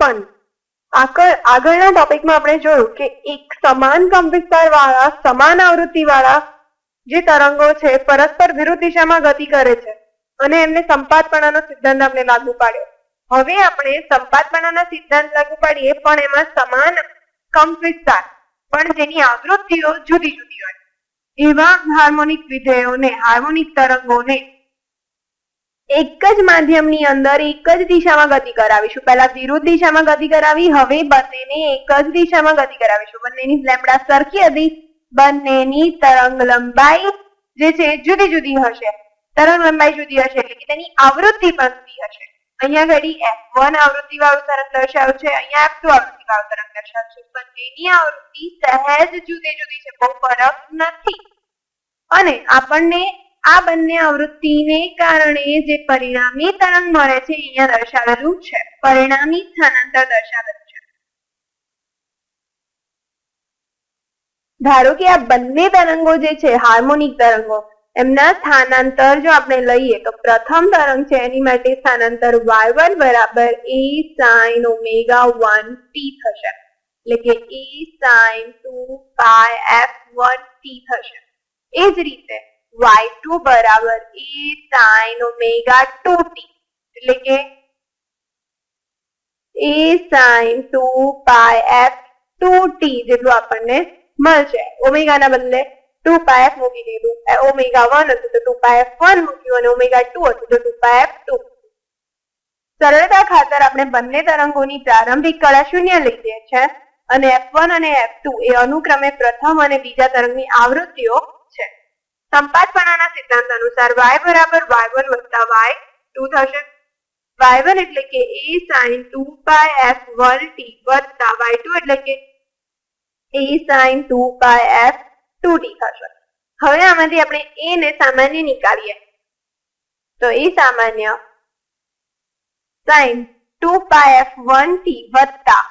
પણ આગળના ટોપિકમાં આપણે જોયું કે એક સમાન કંપવિસ્તાર વાળા સમાન આવૃત્તિ વાળા જે તરંગો છે, પરસ્પર વિરુદ્ધ દિશામાં ગતિ કરે છે અને એમને સંપાતપણાનો સિદ્ધાંત આપણે લાગુ પાડ્યો. હવે આપણે સંપાતપણાના સિદ્ધાંત લાગુ પાડીએ, પણ એમાં સમાન કંપવિસ્તાર પણ જેની આવૃત્તિઓ જુદી જુદી હોય. એવા હાર્મોનિક વિધેયોને, હાર્મોનિક તરંગોને એક જ માધ્યમની અંદર એક જ દિશામાં ગતિ કરાવીશું. પહેલા વિરુદ્ધ દિશામાં ગતિ કરાવી, હવે બંનેને એક જ દિશામાં ગતિ કરાવીશું. બંનેની લેમડા સરખી હતી. બંનેની તરંગ લંબાઈ જે છે, જુદી જુદી હશે. તરંગ લંબાઈ જુદી હશે એટલે કે તેની આવૃત્તિ પણ જુદી હશે. અહીંયા ઘડી એફ વન આવૃત્તિ વાળું તરંગ દર્શાવ્યું છે. અહીંયા એફ ટુ આવૃત્તિ વાળું તરંગ દર્શાવ્યું છે. બંનેની આવૃત્તિ સહેજ જુદી જુદી છે. બહુ ફરક નથી. અને આપણને આ બંને આવૃત્તિને કારણે જે પરિણામી તરંગ મળે છે, અહીંયા દર્શાવેલું છે. પરિણામી સ્થાનાંતર દર્શાવેલું છે. ધારો કે આ બંને તરંગો જે છે, હાર્મોનિક તરંગો, એમના સ્થાનાંતર જો આપણે લઈએ, તો પ્રથમ તરંગ છે, એની માટે સ્થાનાંતર y1 વન બરાબર A sine omega one T થશે. એટલે કે A sine two pi F one T થશે. એ જ રીતે y2 બરાબર સાઇન ઓમેગા ટુ ટી એટલે કે એફ ટુ ટી જેટલું આપણને મળશે. ઓમેગાના બદલે ટુ પાય એફ મૂકી દીધું. ઓમેગા વન હતું તો ટુ પાય એફ વન મૂક્યું અને ઓમેગા ટુ હતું તો ટુ પાય એફ ટુ સરળતા ખાતર આપણે બંને તરંગોની પ્રારંભિક કળા શૂન્ય લઈ લઈએ છે અને એફ વન અને એફ ટુ એ અનુક્રમે પ્રથમ અને બીજા તરંગની આવૃત્તિઓ છે. સંપાતપણાના સિદ્ધાંત અનુસાર વાય બરાબર y1 વત્તા y2 થશે. y1 એટલે કે a two 2 pi f1 t વત્તા y2 એટલે કે a two 2 pi f2 t થશે. હવે આમાંથી આપણે એ ને સામાન્ય નીકાળીએ. તો એ સામાન્ય sin 2 pi f1 t વત્તા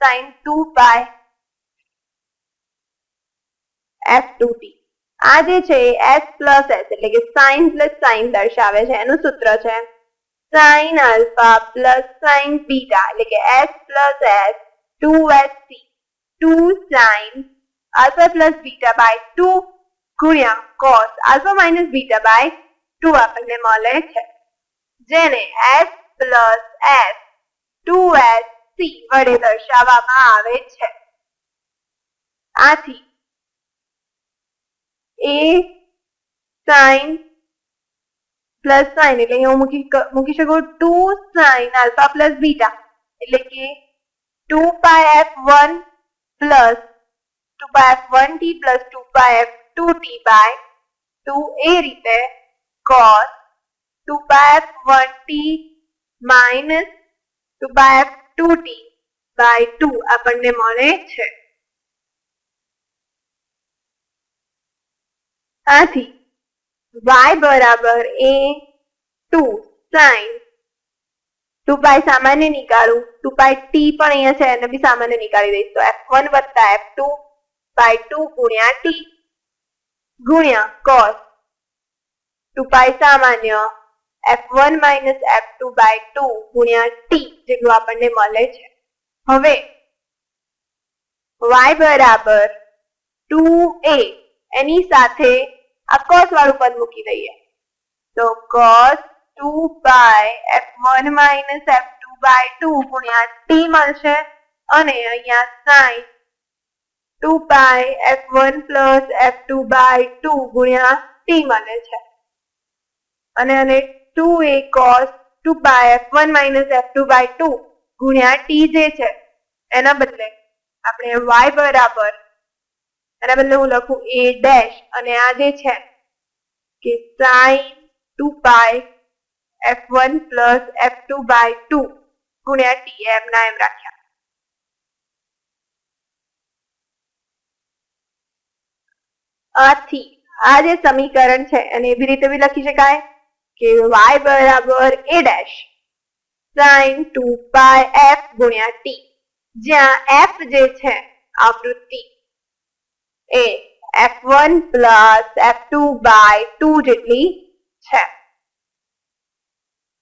sin 2 pi f2 t આ જે છે એસ પ્લસ એસ એટલે કે સાઇન પ્લસ સાઇન દર્શાવે છે. એનું સૂત્ર છે sine alpha plus sine beta એટલે કે S plus S two S C two sine alpha plus beta by two ગુણ્યા cos alpha minus beta by two આપણને મળે છે. જેને S plus S two S C વડે દર્શાવવામાં આવે છે. આથી એ સાઇન પ્લસ સાઇન એટલે અહીંયા હું મૂકી મૂકી શકું two sine alpha plus beta એટલે કે two pi F one plus two pi F one T plus two pi F two T by two એ રીતે cos two pi F one T minus two by F two T by two આપણને મળે છે. આથી y બરાબર A two sine two pi સામાન્ય નીકાળું two પાય T પણ અહીંયા છે, એને બી સામાન્ય નીકાળી દઈશ. તો એફ વન વત્તા એફ ટુ બાય ટુ ગુણ્યા ટી ગુણ્યા કોસ ટુ પાય સામાન્ય F one minus F two by two ગુણ્યા ટી જેટલું આપણને મળે છે. હવે y બરાબર ટુ એ એની સાથે આ કોસ વાળું પદ મૂકી દઈએ. તો cos two by F one minus F two by two ગુણ્યા ટી મળશે અને અહીંયા sine two by F one plus F two by two ગુણ્યા ટી મળે છે. અને અને two A cos two by F one minus F two by two ગુણ્યા ટી જે છે, એના બદલે આપણે વાય બરાબર બદલે હું લખું એ ડેશ અને આ જે છે કે sine two by F one plus f2 by two ગુણ્યા ટી એમ ના એમ રાખ્યા. આથી આ જે સમીકરણ છે અને એવી રીતે બી લખી શકાય કે વાય બરાબર A dash sine two pi F ગુણ્યા ટી જ્યાં એફ જે છે આવૃત્તિ એ f1 plus f2 by two જેટલી છે.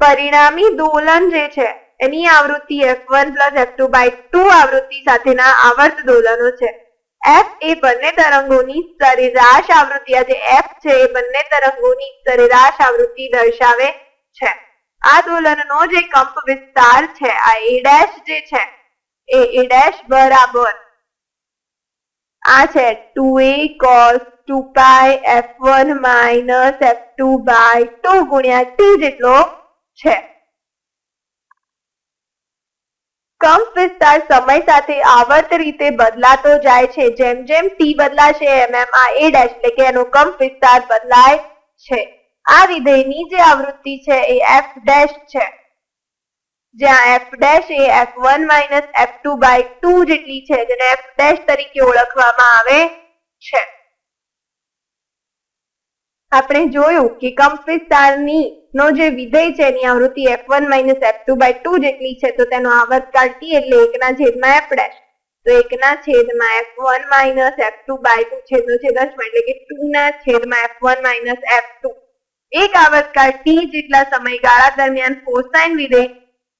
પરિણામી દોલન જે છે, એની આવૃત્તિ F one plus F two by two આવૃત્તિ સાથેના આવર્ત દોલનો છે. એફ એ બંને તરંગોની સરેરાશ આવૃત્તિ, આ જે એફ છે, એ બંને તરંગોની સરેરાશ આવૃત્તિ દર્શાવે છે. આ દોલનનો જે કંપ વિસ્તાર છે, આ એ ડેશ જે છે, એ એ ડેશ બરાબર આ છે two A cos two pi F one minus F two by two ગુણ્યા ટી જેટલો છે. કંપ વિસ્તાર સમય સાથે આવર્ત રીતે બદલાતો જાય છે. જેમ જેમ ટી બદલાશે, એમ એમ આ એ ડેશ એટલે કે એનો કંપ વિસ્તાર બદલાય છે. આ વિધેયની જે આવૃત્તિ છે એ એફ ડેશ છે. જ્યાં F dash A F minus F two by two જેટલી છે, જેને એફ ડેશ તરીકે ઓળખવામાં આવે છે. આપણે જોયું કે કંપિસ્તારની નો જે વિધેય છે, એની આવૃત્તિ F one minus F two by two જેટલી છે, તો તેનો આવર્તકાળ ટી એટલે એકના છેદમાં એફ ડેશ તો એકના છેદમાં F one minus F two by two છેદનો છેદ અંશમાં એટલે કે ટુ ના છેદમાં F one minus F two એક આવર્તકાળ ટી જેટલા સમયગાળા દરમિયાન કોસાઇન વિધેય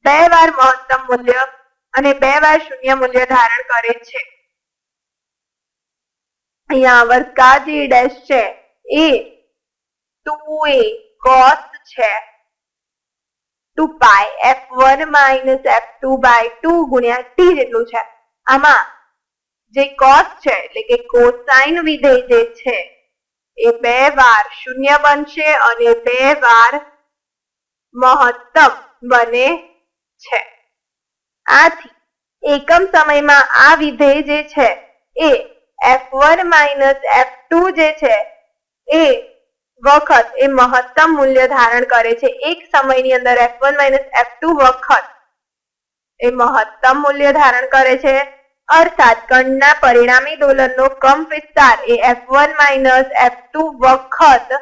બે વાર મહત્તમ મૂલ્ય અને બે વાર શૂન્ય મૂલ્ય ધારણ કરે છે. અહીંયા આવર્તકાળ ડેશ છે. એ ટુ એ કોસ છે. Two pi F one minus F two by two ગુણ્યા ટી જેટલું છે. આમાં જે કોસ છે એટલે કે કોસાઇન વિધેય જે છે, એ બે વાર શૂન્ય બનશે અને બે વાર મહત્તમ બને છે. આથી એકમ સમયમાં આ વિધેય જે છે એ F one minus F two જે છે એ વખત એ મહત્તમ મૂલ્ય ધારણ કરે છે. એક સમયની અંદર F one minus F two વખત એ મહત્તમ મૂલ્ય ધારણ કરે છે. અર્થાત કણના પરિણામી દોલનનો કમ વિસ્તાર એ F one minus F two વખત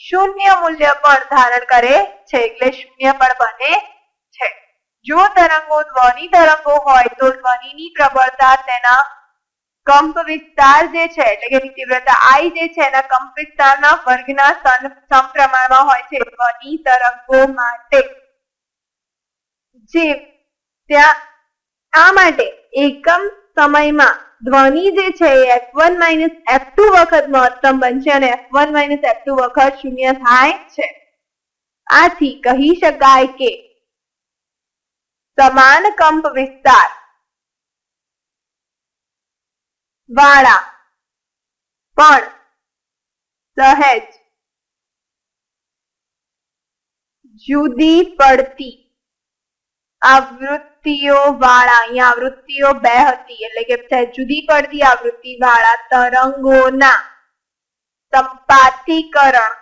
શૂન્ય મૂલ્ય પણ ધારણ કરે છે. એટલે શૂન્ય પણ બને જો તરંગો ધ્વનિ તરંગો હોય તો ધ્વનિની પ્રબળતા તેના કંપ વિસ્તાર જે છે, એટલે કે તીવ્રતા આઈ જે છે, એના કંપ વિસ્તારના વર્ગના સમપ્રમાણમાં હોય છે, ધ્વનિ તરંગો માટે. જે ત્યાં, આ માટે એકમ સમયમાં ધ્વનિ જે છે એ F one minus F two વખત મહત્તમ બનશે અને F one minus F two વખત શૂન્ય થાય છે. આથી કહી શકાય કે સમાન કંપ વિસ્તાર વાળા પણ સહેજ જુદી પડતી આવૃત્તિઓ વાળા અહીંયા આવૃત્તિઓ બે હતી એટલે કે સહેજ જુદી પડતી આવૃત્તિ વાળા તરંગોના સંપાતીકરણ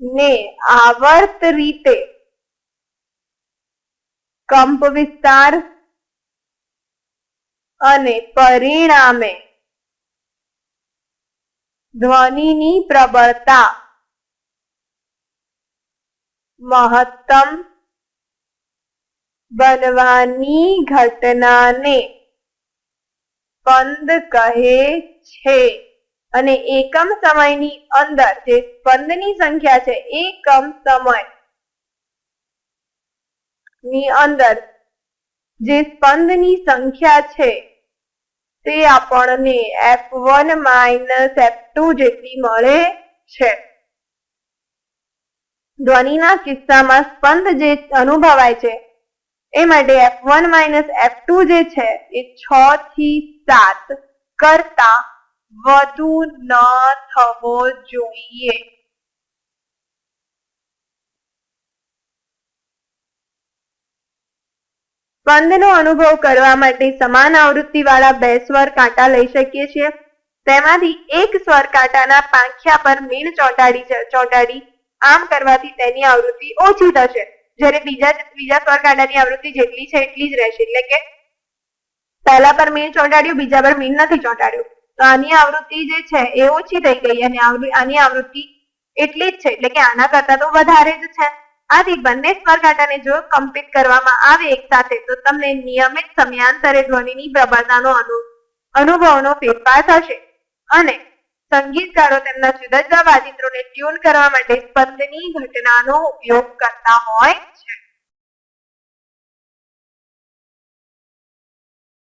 ને આવર્ત રીતે કંપ વિસ્તાર અને પરિણામે ધ્વનિની પ્રબળતા મહત્તમ બનવાની ઘટનાને સ્પંદ કહે છે. અને એકમ સમયની અંદર જે સ્પંદની સંખ્યા છે, એકમ સમય ની અંદર જે સ્પંદની સંખ્યા છે તે આપણને F one minus F two જેટલી મળે છે. ધ્વનિના કિસ્સામાં સ્પંદ જે અનુભવાય છે એ માટે F one minus F two જે છે એ છ થી સાત કરતા વધુ ન થવો જોઈએ. સ્પંદનો અનુભવ કરવા માટે સમાન આવૃત્તિ વાળા બે સ્વર કાંટા લઈ શકીએ છીએ. તેમાંથી એક સ્વર કાંટાના પાંખિયા પર મીણ ચોંટાડી ચોંટાડી આમ કરવાથી તેની આવૃત્તિ ઓછી થશે. જ્યારે બીજા બીજા સ્વર કાંટાની આવૃત્તિ જેટલી છે એટલી જ રહેશે. એટલે કે પહેલા પર મીણ ચોંટાડ્યું, બીજા પર મીણ નથી ચોંટાડ્યું. તો આની આવૃત્તિ જે છે એ ઓછી થઈ ગઈ અને આની આવૃત્તિ એટલી જ છે. એટલે કે આના કરતા તો વધારે જ છે. આથી બંને સ્વરઘાટાને જો કમ્પીટ કરવામાં આવે એક સાથે, તો તમને નિયમિત સમયાંતરે ધ્વનિની પ્રબળતાનો અનુ, અનુભવનો ફેરફાર થશે. અને સંગીતકારો તેમના જુદા જુદા વાજિત્રોને ટ્યુન કરવા માટે સ્પંદની ઘટનાનો ઉપયોગ કરતા હોય